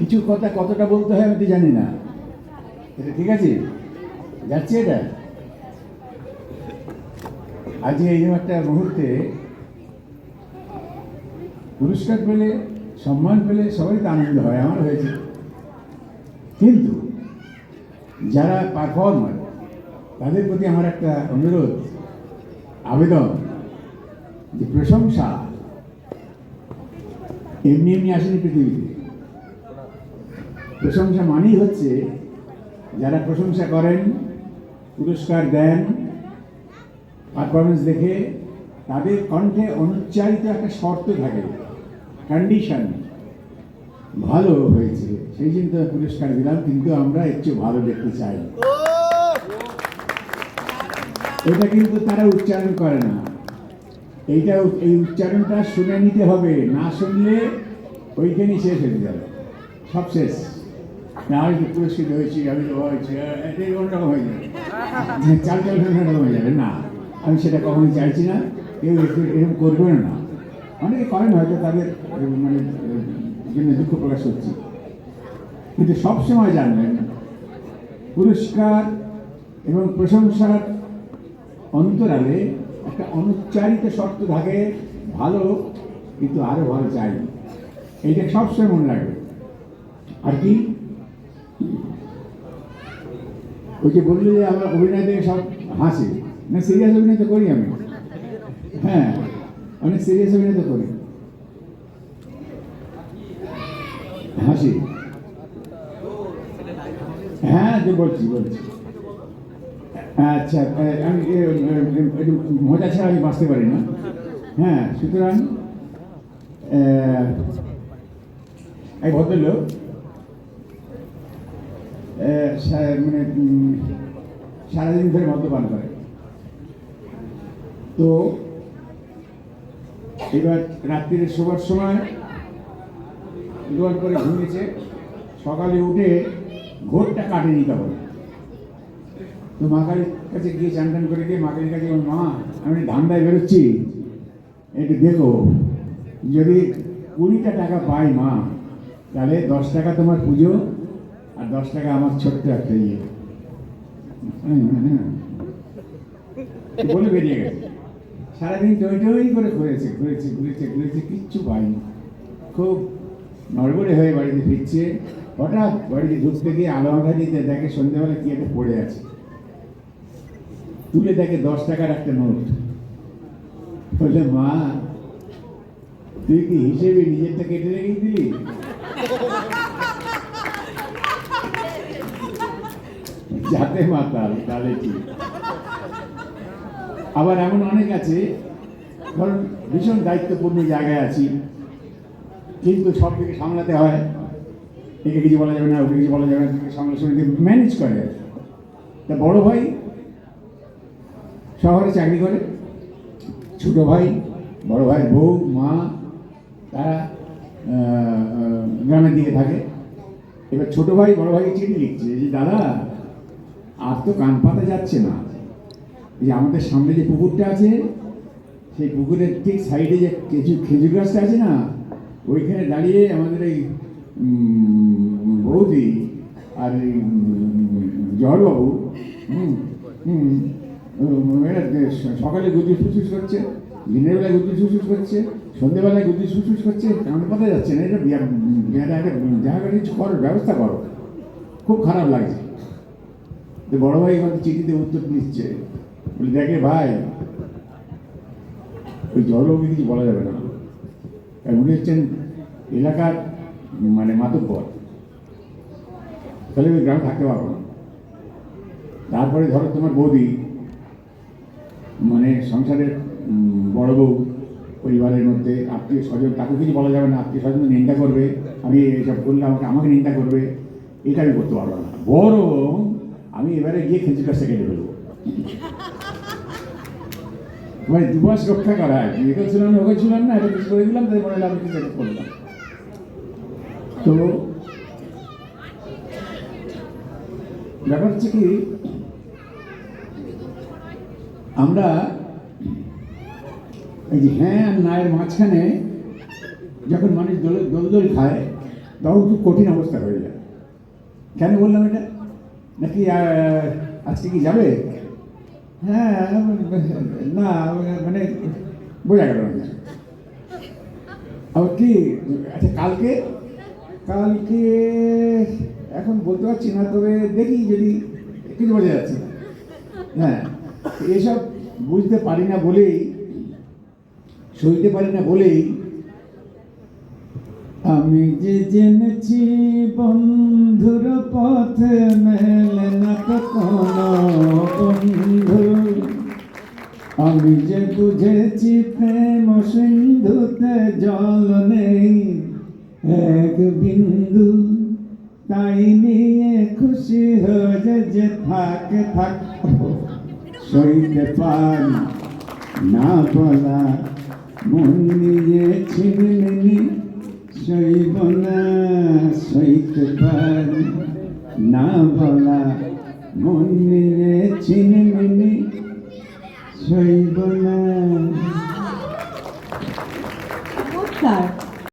কিছু কথা কতটা বলতে হয় আমি তো জানি না। এটা ঠিক আছে? যাচ্ছে এটা? আজকে এই একটা মুহূর্তে পুরস্কার পেলে, সম্মান পেলে সবাই তো আনন্দ হয়, আমার হয়েছে। কিন্তু যারা পারফর্মার তাদের প্রতি আমার একটা অনুরোধ, আবেদন, যে প্রশংসা এমনি এমনি আসেনি পৃথিবীতে। প্রশংসা মানেই হচ্ছে, যারা প্রশংসা করেন, পুরস্কার দেন পারফরমেন্স দেখে, তাদের কণ্ঠে অনুচ্চারিত একটা শর্ত থাকে কন্ডিশন ভালো হয়েছে, সেই জন্য পুরস্কার দিলাম, কিন্তু আমরা একটু ভালো দেখতে চাই। এটা কিন্তু তারা উচ্চারণ করে না। এইটা এই উচ্চারণটা শুনে নিতে হবে, না শুনলে ওইখানেই শেষ হয়ে যাবে। সব শেষ। না আমি তো হয়েছি, আমি তো হয়েছি অন্যরকম হয়ে যাবে? চাল চাল অন্যরকম হয়ে যাবে? না, আমি সেটা কখনোই চাইছি না। কেউ এরকম করবেন না। অনেকে করেন হয়তো তাদের মানে জন্য দুঃখ প্রকাশ করছি কিন্তু সবসময় জানবেন, পুরস্কার এবং প্রশংসার অন্তরালে একটা অনুচ্চারিত শর্ত থাকে, ভালো কিন্তু আরও ভালো চাই এইটা সবসময় মনে রাখবে আর কি? ওই যে বলল যে আমরা অভিনয় দেখে সব হাসি? না সিরিয়াস অভিনয় তো করি আমি। হ্যাঁ অনেক সিরিয়াস অভিনয় তো করি। হাসি? হ্যাঁ যে বলছি বলছি। আচ্ছা আমি মজা ছাড়া আমি বাঁচতে পারি না। হ্যাঁ সুতরাং এই ভদ্রলোক মানে সারাদিন ধরে মদ্যপান করে। তো, এবার রাত্রিরে শোবার সময় দোয়ার করে ঘুমিয়েছে সকালে উঠে ঘোরটা কাটেনি তখন তো মা কালীর কাছে গিয়ে চান টান করে গিয়ে মা কালীর কাছে মা, আমি ধান্দায় বেরোচ্ছি। একটু দেখো, যদি কুড়িটা টাকা পাই মা, তাহলে দশ টাকা তোমার পুজো আর দশ টাকা আমার ছোট্ট একটা ইয়ে। হুম, হুম, হুম। বলে বেরিয়ে গেছে। সারাদিন টই টই করে ঘুরেছে ঘুরেছে ঘুরেছে ঘুরেছে কিচ্ছু পাইনি। খুব নড়বড়ে হয়ে বাড়িতে ফিরছে। হঠাৎ বাড়িতে ঢুকতে গিয়ে আলো আঁধা দিতে দেখে সন্ধ্যাবেলা কি একটা পড়ে আছে। তুলে দেখে দশ টাকার একটা নোট। বলে মা তুই কি হিসেবে নিজেরটা কেটে রেখে দিলি? যাতে মাতাল তাহলে ঠিক আবার এমন অনেক আছে, ধরুন, ভীষণ দায়িত্বপূর্ণ জায়গায় আছি, কিন্তু সব দিকে সামলাতে হয়, একে কিছু বলা যাবে না, ওকে কিছু বলা যাবে না সামলা সঙ্গে ম্যানেজ করে। তা বড় ভাই শহরে চাকরি করে, ছোট ভাই, বড় ভাই বউ, মা, তারা গ্রামের দিকে থাকে। এবার ছোট ভাই, বড় ভাইকে চিঠি লিখছে, যে, দাদা আর তো কান পাতা যাচ্ছে না। এই যে আমাদের সামনে যে পুকুরটা আছে, সেই পুকুরের ঠিক সাইডে যে কিছু খেজুর গাছটা আছে না, ওইখানে দাঁড়িয়ে আমাদের এই বৌদি আর জহরবাবু হুম হুম সকালে গুদি ফুসফুস করছে, দিনের বেলায় গুদি ফুসফুস করছে সন্ধ্যেবেলায় গুদি ফুসফুস করছে, কান পাতা যাচ্ছে না, এটা বিয়া- বিয়াটা একটা জায়গা কিছু করো, ব্যবস্থা করো। খুব খারাপ লাগছে। তো বড় ভাই এবার চিঠিতে উত্তর দিচ্ছে। বলে, দেখে ভাই, ওই জলবাবু কিছু বলা যাবে না। উনি হচ্ছেন এলাকার মানে মাতব্বর তাহলে ওই গ্রামে থাকতে পারব না। তারপরে ধরো তোমার বৌদি মানে সংসারের বড় বউ, পরিবারের মধ্যে আত্মীয় স্বজন, তাকে কিছু বলা যাবে না। আত্মীয় স্বজন নিন্দা করবে, আমি এইসব করলে আমাকে আমাকে নিন্দা করবে। এটা আমি করতে পারব না। বরং আমি এবারে গিয়ে খেঁচু কাছে কেটে ফেলব। মানে দুমাস রক্ষা করা আর কি ছিলাম ওকে ছিলাম না, এটা কিছু করে দিলাম তাই মনে আমি কিছু একটা করলাম। তো, ব্যাপার হচ্ছে কি, আমরা এই যে হ্যাঁ আর নায়ের মাঝখানে যখন মানুষ দোল দোলদোল খায়, তখন খুব কঠিন অবস্থা হয়ে যায়। কেন বললাম এটা? নাকি আজকে কি যাবে? হ্যাঁ না মানে বোঝা গেল না আবার কি আচ্ছা কালকে? কালকে, এখন বলতে পারছি না, তবে দেখি যদি কিছু বোঝা যাচ্ছে হ্যাঁ এসব বুঝতে পারি না বলেই, সইতে পারি না বলেই আমি যে জেনেছি বন্ধুর পথ মেলে না কোনো বন্ধু। আমি যে বুঝেছি প্রেম সিন্ধুতে জল নেই, এক বিন্দু তাই নিয়ে খুশি হয়ে যে থাকে, থাক। সইতে পারি না বলা, মন নিয়ে ছিনমিনি সইব না সইতে পারি না বলা মন্দিরে চিনমিনি সইব না।